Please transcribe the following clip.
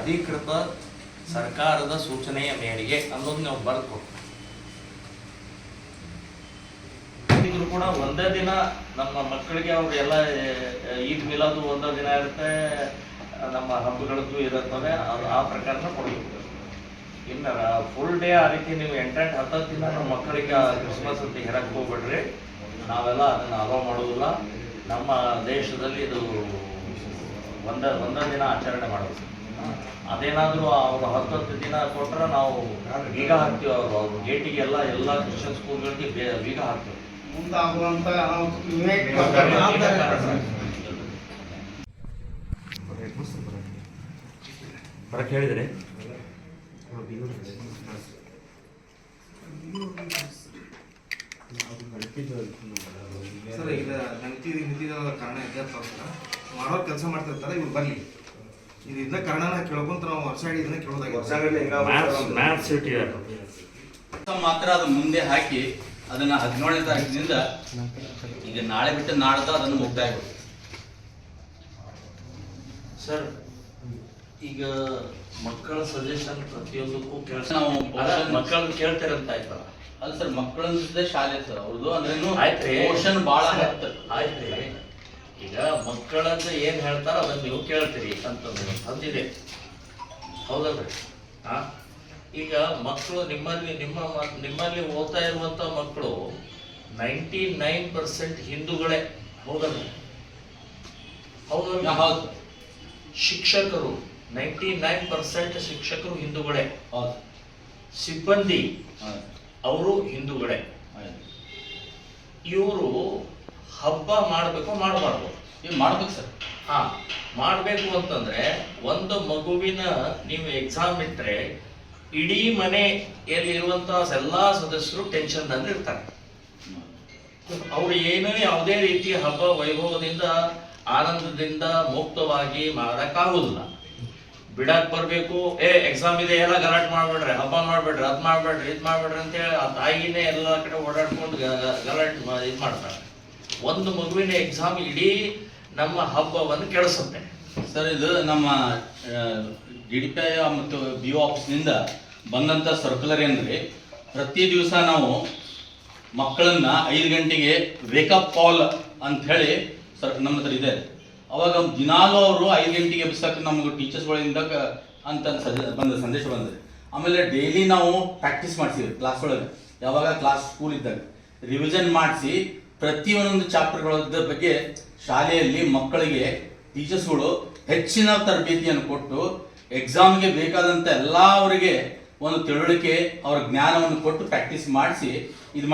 ಅಧಿಕೃತ ಸರ್ಕಾರದ ಸೂಚನೆಯ ಮೇರೆಗೆ ಅನ್ನೋದು ನಾವು ಬರ್ಕೊ. ಇದ್ರು ಕೂಡ ಒಂದೇ ದಿನ ನಮ್ಮ ಮಕ್ಕಳಿಗೆ ಅವ್ರು ಎಲ್ಲ ಈದ್ ಮಿಲಾದು ಒಂದೇ ದಿನ ಇರುತ್ತೆ. ನಮ್ಮ ಹಬ್ಬಗಳದ್ದು ಇರುತ್ತವೆ. ಅದು ಆ ಪ್ರಕಾರನ ಕೊಡಬೇಕು. ಇನ್ನು ಫುಲ್ ಡೇ ಆ ರೀತಿ ನೀವು ಎಂಟೆಂಟ್, ಹತ್ತತ್ತು ದಿನ ನಮ್ಮ ಮಕ್ಕಳಿಗೆ ಕ್ರಿಸ್ಮಸ್ ಅಂತ ಹೇರಕ್ಕೆ ಹೋಗ್ಬಿಡ್ರಿ. ನಾವೆಲ್ಲ ಅದನ್ನು ಅಲೋ ಮಾಡೋದಿಲ್ಲ. ನಮ್ಮ ದೇಶದಲ್ಲಿ ಇದು ಒಂದ ಒಂದ ದಿನ ಆಚರಣೆ ಮಾಡೋದು. ಅದೇನಾದರೂ ಅವರು ಹತ್ತತ್ತು ದಿನ ಕೊಟ್ರೆ ನಾವು ಬೀಗ ಹಾಕ್ತೀವಿ ಅವರು ಅವ್ರ ಗೇಟಿಗೆ ಎಲ್ಲ ಎಲ್ಲ ಕ್ರಿಶ್ಚಿಯನ್ ಸ್ಕೂಲ್ಗಳಿಗೆ ಬೇ- ಬೀಗ ಹಾಕ್ತೀವಿ. ನಾವು ಬರಕ್ಕೆ ಹೇಳಿದ್ರೆ? ಸರ್ ಇದು ನಂತಿ ನಿಂತಿದ ಕಾರಣ ಇದ್ದ ಮಾಡೋ ಕೆಲಸ ಮಾಡ್ತಿರ್ತಾರೆ ಇವ್ರು ಬರ್ಲಿ ಇದು ಇದನ್ನ ಕಾರಣನ ಕೇಳ್ಕೊಂತ ನಾವು ವರ್ಷ ಇಡೀ ಇದನ್ನ ಕೇಳೋದಾಗಿದೆ. ಮ್ಯಾಥ್ಸ್ ಮಾತ್ರ ಅದು ಮುಂದೆ ಹಾಕಿ ಅದನ್ನ ಹದಿನೇಳನೇ ತಾರೀಕಿನಿಂದ ಈಗ ನಾಳೆ ಬಿಟ್ಟು ಅದನ್ನ ಅದನ್ನು ಮುಗ್ದಾಯ್ತು. ಸರ್ ಈಗ ಮಕ್ಕಳ ಸಜೆಷನ್ ಪ್ರತಿಯೊಂದಕ್ಕೂ ಕೆಲಸ ನಾವು ಮಕ್ಕಳನ್ನ ಕೇಳ್ತಾರಂತ ಆಯ್ತಲ್ಲ. ಅಲ್ಲ ಸರ್ ಮಕ್ಕಳ ಶಾಲೆ ಸರ್ ಅವ್ರದ್ದು ಅಂದ್ರೇನು ಆಯ್ತ್ರಿ. ಪೋರ್ಷನ್ ಭಾಳ ಹತ್ತು ಆಯ್ತ್ರಿ. ಈಗ ಮಕ್ಕಳಂತ ಏನ್ ಹೇಳ್ತಾರ ಅದನ್ನ ನೀವು ಕೇಳ್ತೀರಿ ಅಂತಂದ್ರೆ ಅಂತಿದೆ ಹೌದಲ್ರಿ? ಹಾ ಈಗ ಮಕ್ಕಳು ನಿಮ್ಮಲ್ಲಿ ನಿಮ್ಮ ನಿಮ್ಮಲ್ಲಿ ಓದ್ತಾ ಇರುವಂತ ಮಕ್ಕಳು ನೈಂಟಿ ನೈನ್ ಪರ್ಸೆಂಟ್ ಹಿಂದೂಗಳೇ. ಹೌದಲ್ರಿ? ಹೌದಲ್ರಿ? ಹೌದು. ಶಿಕ್ಷಕರು. ನೈಂಟಿ ನೈನ್ ಪರ್ಸೆಂಟ್ ಶಿಕ್ಷಕರು ಹಿಂದೂಗಳೇ. ಹೌದು. ಸಿಬ್ಬಂದಿ ಅವರು ಹಿಂದೂಗಳೇ. ಇವರು ಹಬ್ಬ ಮಾಡಬೇಕು ಮಾಡಬಾರ್ದು. ನೀವು ಮಾಡ್ಬೇಕು ಸರ್. ಹಾ ಮಾಡಬೇಕು ಅಂತಂದ್ರೆ ಒಂದು ಮಗುವಿನ ನೀವು ಎಕ್ಸಾಮ್ ಇಟ್ಟರೆ ಇಡೀ ಮನೆಯಲ್ಲಿರುವಂತಹ ಎಲ್ಲಾ ಸದಸ್ಯರು ಟೆನ್ಷನ್ ಇರ್ತಾರೆ. ಅವರು ಏನೇ ಯಾವುದೇ ರೀತಿಯ ಹಬ್ಬ ವೈಭವದಿಂದ ಆನಂದದಿಂದ ಮುಕ್ತವಾಗಿ ಮಾಡಕ್ಕಾಗುದಿಲ್ಲ. ಬಿಡಕ್ ಬರ್ಬೇಕು. ಏ ಎಕ್ಸಾಮ್ ಇದೆ, ಎಲ್ಲ ಗಲಾಟೆ ಮಾಡ್ಬೇಡ್ರಿ, ಹಬ್ಬ ಮಾಡ್ಬೇಡ್ರಿ, ಅದ್ ಮಾಡ್ಬೇಡ್ರಿ, ಇದ್ ಮಾಡ್ಬೇಡ್ರಿ ಅಂತ ಹೇಳಿ ಆ ತಾಯಿನೇ ಎಲ್ಲ ಕಡೆ ಓಡಾಡ್ಕೊಂಡು ಗಲಾಟೆ ಇದ್ ಮಾಡ್ತಾರೆ. ಒಂದು ಮಗುವಿನ ಎಕ್ಸಾಮ್ ಇಡೀ ನಮ್ಮ ಹಬ್ಬವನ್ನು ಕೆಡಿಸುತ್ತೆ. ಸರ್, ಇದು ನಮ್ಮ ಡಿ ಡಿ ಪಿ ಮತ್ತು ಬಿ ಒ ಆಫೀಸ್ನಿಂದ ಬಂದಂಥ ಸರ್ಕ್ಯುಲರ್ ಏನ್ರಿ? ಪ್ರತಿ ದಿವಸ ನಾವು ಮಕ್ಕಳನ್ನ ಐದು ಗಂಟೆಗೆ ವೇಕಪ್ ಕಾಲ್ ಅಂತ ಹೇಳಿ ಸರ್ ನಮ್ಮ ಹತ್ರ ಇದೆ. ಅವಾಗ ದಿನಾಲೂ ಅವರು ಐದು ಗಂಟೆಗೆ ಎಬ್ಸಕ್ಕೆ ನಮ್ಗೆ ಟೀಚರ್ಸ್ಗಳಿಂದ ಅಂತ ಬಂದ ಸಂದೇಶ ಬಂದಿದೆ. ಆಮೇಲೆ ಡೈಲಿ ನಾವು ಪ್ರಾಕ್ಟೀಸ್ ಮಾಡಿಸಿವಿ ಕ್ಲಾಸ್ ಒಳಗೆ. ಯಾವಾಗ ಕ್ಲಾಸ್ ಸ್ಕೂಲ್ ಇದ್ದಾಗ. ರಿವಿಷನ್ ಮಾಡಿಸಿ ಪ್ರತಿಯೊಂದೊಂದು ಚಾಪ್ಟರ್ಗಳ ಬಗ್ಗೆ ಶಾಲೆಯಲ್ಲಿ ಮಕ್ಕಳಿಗೆ ಟೀಚರ್ಸ್ಗಳು ಹೆಚ್ಚಿನ ತರಬೇತಿಯನ್ನು ಕೊಟ್ಟು ಎಕ್ಸಾಮ್ಗೆ ಬೇಕಾದಂಥ ಎಲ್ಲ ಅವರಿಗೆ ಒಂದು ತಿಳುವಳಿಕೆ, ಅವರ ಜ್ಞಾನವನ್ನು ಕೊಟ್ಟು ಪ್ರಾಕ್ಟೀಸ್ ಮಾಡಿಸಿ